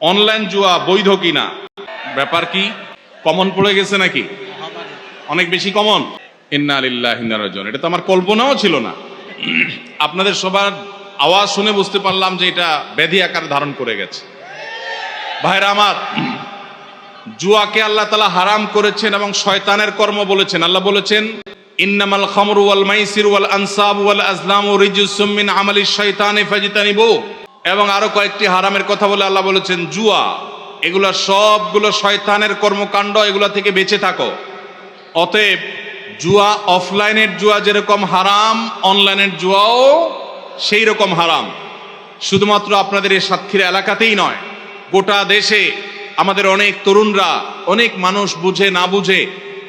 Online জুয়া বৈধ কিনা? ব্যাপার কি? কমন পড়ে গেছে নাকি? অনেক বেশি কমন? ইন্না আলিল্লাহ হিন্দারজন এটা তো আমার কল্পনাও ছিল না। আপনাদের সবার আওয়াজ শুনে বুঝতে পারলাম যে এটা ব্যাধি আকার ধারণ করে গেছে। ভাইরা আমার, জুয়াকে আল্লাহ তালা হারাম করেছেন এবং শয়তানের কর্ম বলেছেন। আল্লাহ বলেছেন, ইন্নামাল খামরু ওয়াল মাইসির আনসাব ওয়াল আজলাম ও রিজুসুম মিন আমালি শয়তানে ফাজিতানিবু। এবং আরও কয়েকটি হারামের কথা বলে আল্লাহ বলেছেন, জুয়া, এগুলা সবগুলো শয়তানের কর্মকাণ্ড, এগুলা থেকে বেঁচে থাকো। অতএব জুয়া অফলাইনের জুয়া যেরকম হারাম, অনলাইনের জুয়াও সেই রকম হারাম। শুধুমাত্র আপনাদের এই সাতক্ষীরা এলাকাতেই নয়, গোটা দেশে আমাদের অনেক তরুণরা, অনেক মানুষ বুঝে না বুঝে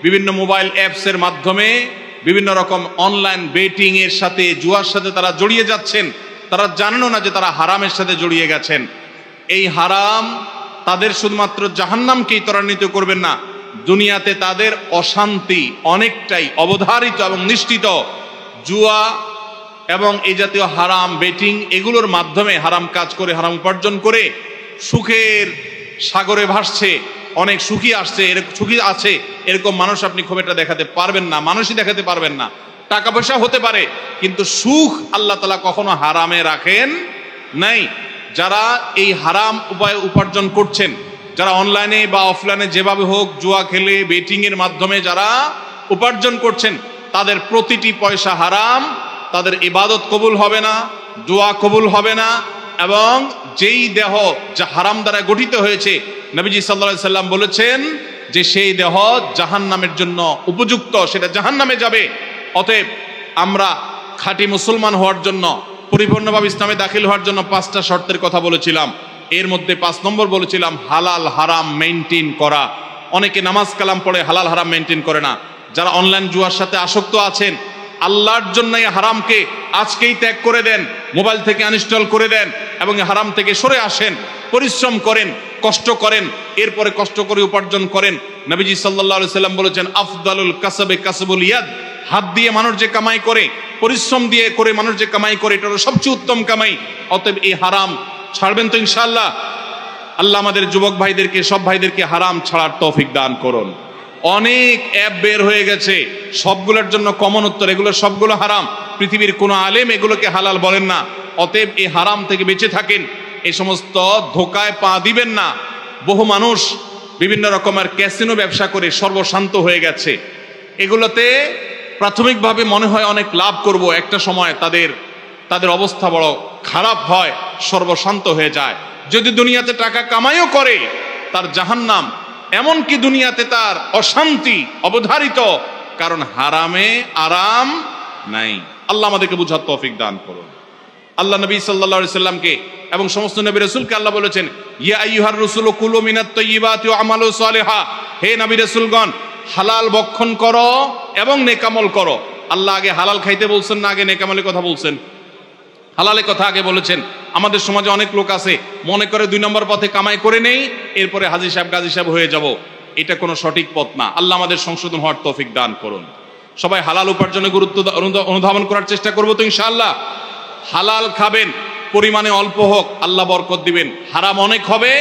বিভিন্ন মোবাইল অ্যাপসের মাধ্যমে বিভিন্ন রকম অনলাইন বেটিং এর সাথে, জুয়ার সাথে তারা জড়িয়ে যাচ্ছেন। তারা জানেনও না যে তারা হারামের সাথে জড়িয়ে গেছেন। এই হারাম তাদের শুধুমাত্র জাহান্নামকেই ত্বরান্বিত করবেন না, দুনিয়াতে তাদের অশান্তি অনেকটাই অবধারিত এবং নিশ্চিত। জুয়া এবং এই জাতীয় হারাম, বেটিং এগুলোর মাধ্যমে হারাম কাজ করে, হারাম উপার্জন করে সুখের সাগরে ভাসছে, অনেক সুখী আসছে, এরকম সুখী আছে, এরকম মানুষ আপনি খুব একটা দেখাতে পারবেন না, মানুষই দেখাতে পারবেন না। টাকা পয়সা হতে পারে, কিন্তু সুখ আল্লাহ তালা কখনো হারামে রাখেন নাই। যারা এই হারাম উপায় উপার্জন করছেন, যারা অনলাইনে বা অফলাইনে যেভাবে হোক জুয়া খেলে বেটিং এর মাধ্যমে যারা উপার্জন করছেন, তাদের প্রতিটি পয়সা হারাম, তাদের ইবাদত কবুল হবে না, দোয়া কবুল হবে না, এবং যেই দেহ যা হারাম দ্বারা গঠিত হয়েছে, নবীজি সাল্লা সাল্লাম বলেছেন যে সেই দেহ জাহান নামের জন্য উপযুক্ত, সেটা জাহান নামে যাবে। অতএব আমরা খাঁটি মুসলমান হওয়ার জন্য, পরিপূর্ণভাবে ইসলামে দাখিল হওয়ার জন্য পাঁচটা শর্তের কথা বলেছিলাম। এর মধ্যে পাঁচ নম্বর বলেছিলাম, হালাল, হারাম মেনটেন করা। অনেকে নামাজ কালাম পড়ে হালাল, হারাম মেনটেন করে না। যারা অনলাইন জুয়ার সাথে আসক্ত আছেন, আল্লাহর জন্য এই হারামকে আজকেই ত্যাগ করে দেন, মোবাইল থেকে আনইনস্টল করে দেন এবং হারাম থেকে সরে আসেন, পরিশ্রম করেন, কষ্ট করেন, এরপরে কষ্ট করে উপার্জন করেন। নবীজি সাল্লাল্লাহু সাল্লাম বলেছেন, আফদালুল কাসাবে কাসাবুল ইয়াদ। হাত দিয়ে মানুষ যে কামাই করে, পরিশ্রম দিয়ে করে মানুষ যে কামাই করে এটা হলো সবচেয়ে উত্তম কামাই। অতএব এই হারাম ছাড়বেন তো ইনশাআল্লাহ। আল্লাহ আমাদের যুবক ভাইদেরকে, সব ভাইদেরকে হারাম ছাড়ার তৌফিক দান করুন। অনেক অ্যাপ বের হয়ে গেছে, সবগুলোর জন্য কমন উত্তর, এগুলো সবগুলো হারাম। পৃথিবীর কোনো আলেম এগুলোকে হালাল বলেন না। অতএব এই হারাম থেকে বেঁচে থাকেন, এই সমস্ত ধোকায় পা দিবেন না। বহু মানুষ বিভিন্ন রকমের ক্যাসিনো ব্যবসা করে সর্বশান্ত হয়ে গেছে। এগুলোতে প্রাথমিকভাবে মনে হয় অনেক লাভ করব। একটা সময় তাদের তাদের অবস্থা বড় খারাপ হয়, সর্বশান্ত হয়ে যায়। যদি দুনিয়াতে টাকা কামাইও করে, তার জাহান্নাম, এমনকি দুনিয়াতে তার অশান্তি অবধারিত, কারণ হারামে আরাম নাই। আল্লাহ আমাদেরকে বুঝার তৌফিক দান করুন। আল্লাহ নবী সাল্লাল্লাহু সাল্লামকে এবং সমস্ত নবী রসুলকে আল্লাহ বলেছেন, ইয়া আইয়ুহার রসুল কুলু মিনাত ওয়া আমালু সালিহা। হে নবী রসুলগণ হালাল বক্ষণ করো এবং নেকামল করো। আল্লাহ আগে হালাল খাইতে বলছেন না, আগে নেকামলের কথা বলছেন। হালালের কথা আগে বলেছেন। আমাদের সমাজে অনেক লোক আছে, মনে করে দুই নম্বর পথে কামাই করে নেই, এরপরে হাজি সাহেব, গাজী সাহেব হয়ে যাব। এটা কোনো সঠিক পথ না। আল্লাহ আমাদের সংশোধন হওয়ার তৌফিক দান করুন। সবাই হালাল উপার্জনে গুরুত্ব অনুধাবন করার চেষ্টা করব তো ইনশাআল্লাহ। হালাল খাবেন, পরিমাণে অল্প হোক, আল্লাহ বরকত দিবেন। হারাম অনেক হবে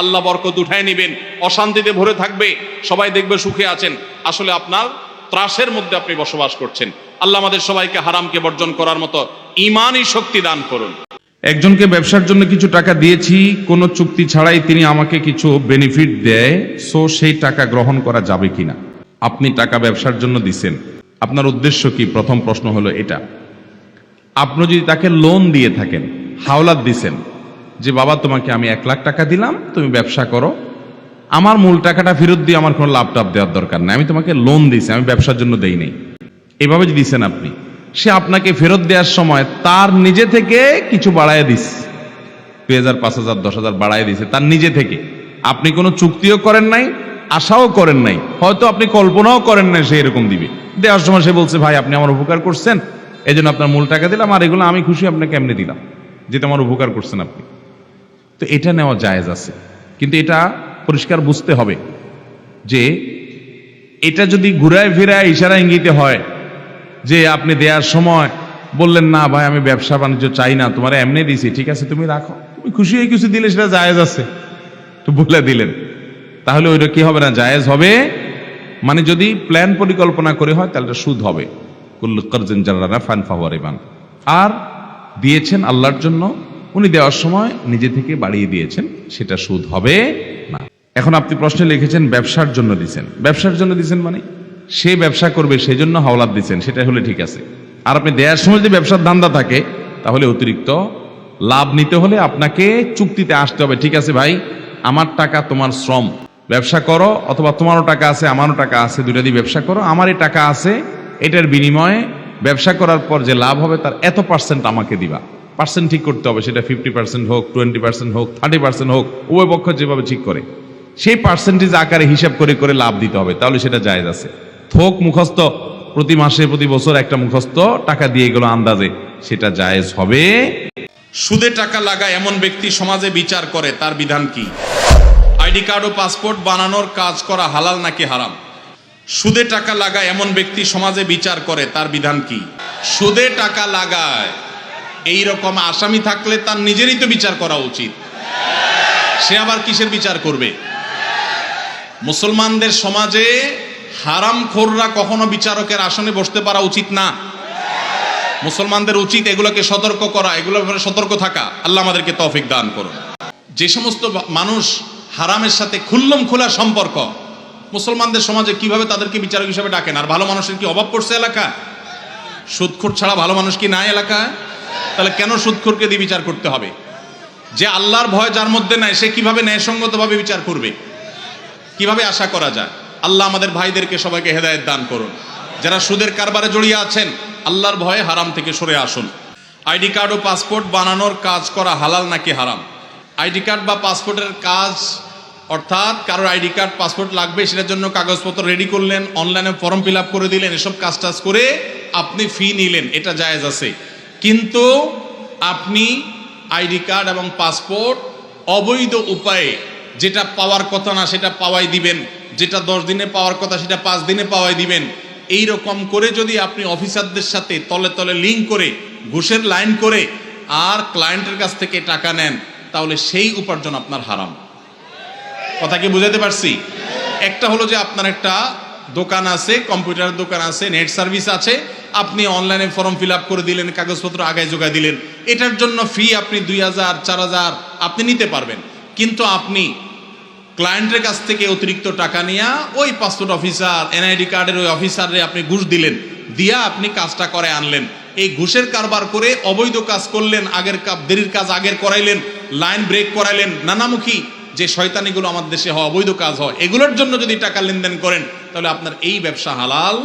আল্লাহ বরকত উঠায় নিবেন। অশান্তিতে ভরে থাকবে, সবাই দেখবে সুখে আছেন। আসলে আপনার ত্রাসের মধ্যে আপনি বসবাস করছেন। আল্লাহ আমাদের সবাইকে হারামকে বর্জন করার মতো ইমানই শক্তি দান করুন। একজনকে ব্যবসার জন্য কিছু টাকা দিয়েছি, কোনো চুক্তি ছাড়াই তিনি আমাকে কিছু বেনিফিট দেয় সো সেই টাকা গ্রহণ করা যাবে কিনা? আপনি টাকা ব্যবসার জন্য দিছেন। আপনার উদ্দেশ্য কি? প্রথম প্রশ্ন হলো এটা। আপনি যদি তাকে লোন দিয়ে থাকেন, হাওলাত দিছেন যে, বাবা, তোমাকে আমি এক লাখ টাকা দিলাম, তুমি ব্যবসা করো। আমার মূল টাকাটা ফেরত দিয়ে আমার কোনো লাভ টাভ দেওয়ার দরকার নেই। আমি তোমাকে লোন দিছি আমি ব্যবসার জন্য দেই নাই। এভাবে যে দিছেন আপনি, সে আপনাকে ফেরত দেওয়ার সময় তার নিজে থেকে কিছু বাড়ায় দিস। দুই হাজার, পাঁচ হাজার, দশ হাজার বাড়ায় দিছে তার নিজে থেকে। আপনি কোনো চুক্তিও করেন নাই, আশাও করেন নাই। হয়তো আপনি কল্পনাও করেন নাই সে এরকম দিবে। দেওয়ার সময় সে বলছে, ভাই, আপনি আমার উপকার করছেন এই জন্য আপনার মূল টাকা দিলাম, আর এগুলো আমি খুশি, আপনাকে এমনি দিলাম। যেটা আমার উপকার করছেন আপনি। তো এটা নেওয়া জায়েজ আছে। কিন্তু এটা পরিষ্কার বুঝতে হবে যে এটা যদি ঘুরায় ফিরায় ইশারা ইঙ্গিতে হয় যে আপনি দেওয়ার সময় বললেন, না ভাই, আমি ব্যবসা বাণিজ্য চাই না, তোমার এমনি দিছি, ঠিক আছে, তুমি রাখো। তুমি খুশি হয়ে কিছু দিলে সেটা জায়েজ আছে। তো বলে দিলেন। তাহলে ওইটা কি হবে না? জায়েজ হবে? মানে যদি প্ল্যান পরিকল্পনা করে হয়, তাহলে সুদ হবে। কুল্লু কারজিন ফান ফাওয়ারিবান আর দিয়েছেন আল্লাহর জন্য উনি দেওয়ার সময় নিজে থেকে বাড়িয়ে দিয়েছেন, সেটা সুদ হবে না। এখন আপনি প্রশ্নে লিখেছেন, ব্যবসার জন্য দিছেন। ব্যবসার জন্য দিছেন মানে? সে ব্যবসা করবে সেই জন্য হাওলাত দিচ্ছেন, সেটা হলে ঠিক আছে। আর আপনি দেওয়ার সময় যদি ব্যবসার ধান্দা থাকে, তাহলে অতিরিক্ত লাভ নিতে হলে আপনাকে চুক্তিতে আসতে হবে। ঠিক আছে ভাই, আমার টাকা তোমার শ্রম। ব্যবসা করো, অথবা তোমারও টাকা আছে, আমারও টাকা আছে, দুইটা দিয়ে ব্যবসা করো, আমারই টাকা আছে, এটার বিনিময়ে ব্যবসা করার পর যে লাভ হবে, তার এত পার্সেন্ট আমাকে দিবা। পার্সেন্ট ঠিক করতে হবে, সেটা ফিফটি পার্সেন্ট হোক টোয়েন্টি পার্সেন্ট হোক থার্টি পার্সেন্ট হোক, উভয় পক্ষ যেভাবে ঠিক করে, সেই পার্সেন্টেজ আকারে হিসাব করে করে লাভ দিতে হবে, তাহলে সেটা জায়েজ আছে। থোক মুখস্থ, প্রতি মাসে, প্রতি বছর একটা মুখস্থ, টাকা দিয়ে গেল আন্দাজে, সেটা জায়েজ হবে। সুদে টাকা লাগা এমন ব্যক্তি সমাজে বিচার করে, তার বিধান কি? আইডি কার্ড ও পাসপোর্ট বানানোর কাজ করা হালাল নাকি হারাম? সুদে টাকা লাগা এমন ব্যক্তি সমাজে বিচার করে, তার বিধান কি? সুদে টাকা লাগায় এই রকম আসামি থাকলে তার নিজেরই তো বিচার করা উচিত। সে আবার কিসের বিচার করবে? মুসলমানদের সমাজে হারাম খোররা কখনো বিচারকের আসনে বসতে পারা উচিত না। মুসলমানদের উচিত এগুলোকে সতর্ক করা, এগুলোর ব্যাপারে সতর্ক থাকা। আল্লাহ আমাদেরকে তৌফিক দান করুন। যে সমস্ত মানুষ হারামের সাথে খুল্লম খোলা সম্পর্ক, মুসলমানদের সমাজে কীভাবে তাদেরকে বিচারক হিসেবে ডাকেন? আর ভালো মানুষের কি অভাব পড়ছে এলাকা সুদখোর ছাড়া ভালো মানুষ কি নাই এলাকায়? তাহলে কেন সুদখোরকে দিয়ে বিচার করতে হবে? যে আল্লাহর ভয় যার মধ্যে নাই, সে কীভাবে ন্যায়সঙ্গতভাবে বিচার করবে? কীভাবে আশা করা যায়? আল্লাহ আমাদের ভাইদেরকে সবাইকে হেদায়েত দান করুন। যারা সুদের কারবারে জড়িয়ে আছেন, আল্লাহর ভয়ে হারাম থেকে সরে আসুন। আইডি কার্ড ও পাসপোর্ট বানানোর কাজ করা হালাল নাকি হারাম? আইডি কার্ড বা পাসপোর্টের কাজ, অর্থাৎ কারোর আইডি কার্ড, পাসপোর্ট লাগবে, সেটার জন্য কাগজপত্র রেডি করলেন, অনলাইনে ফর্ম ফিল করে দিলেন, এসব কাজ টাজ করে আপনি ফি নিলেন, এটা জায়েজ আছে। কিন্তু আপনি আইডি কার্ড এবং পাসপোর্ট অবৈধ উপায়ে যেটা পাওয়ার কথা না, সেটা পাওয়াই দিবেন। যেটা দশ দিনে পাওয়ার কথা, সেটা পাঁচ দিনে পাওয়াই দিবেন। এই রকম করে যদি আপনি অফিসারদের সাথে তলে তলে লিঙ্ক করে, ঘুষের লাইন করে আর ক্লায়েন্টের কাছ থেকে টাকা নেন, তাহলে সেই উপার্জন আপনার হারাম। কথা কি বুঝাতে পারছি? একটা হলো যে আপনার একটা দোকান আছে কম্পিউটার দোকান আছে নেট সার্ভিস আছে আপনি অনলাইনে ফর্ম ফিল আপ করে দিলেন, কাগজপত্র আগায় যোগায় দিলেন, এটার জন্য ফি আপনি দুই হাজার, চার হাজার আপনি নিতে পারবেন। কিন্তু আপনি ক্লায়েন্টের কাছ থেকে অতিরিক্ত টাকা নিয়ে ওই পাসপোর্ট অফিসার এনআইডি কার্ডের ওই অফিসারে আপনি ঘুষ দিলেন, দিয়া আপনি কাজটা করে আনলেন। এই ঘুষের কারবার করে অবৈধ কাজ করলেন, আগের কাজ, দেরির কাজ আগের করাইলেন লাইন ব্রেক করাইলেন, নানামুখী যে শয়তানিগুলো আমাদের দেশে হয়, অবৈধ কাজ হয়, এগুলোর জন্য যদি টাকা লেনদেন করেন, তাহলে আপনার এই ব্যবসা হালাল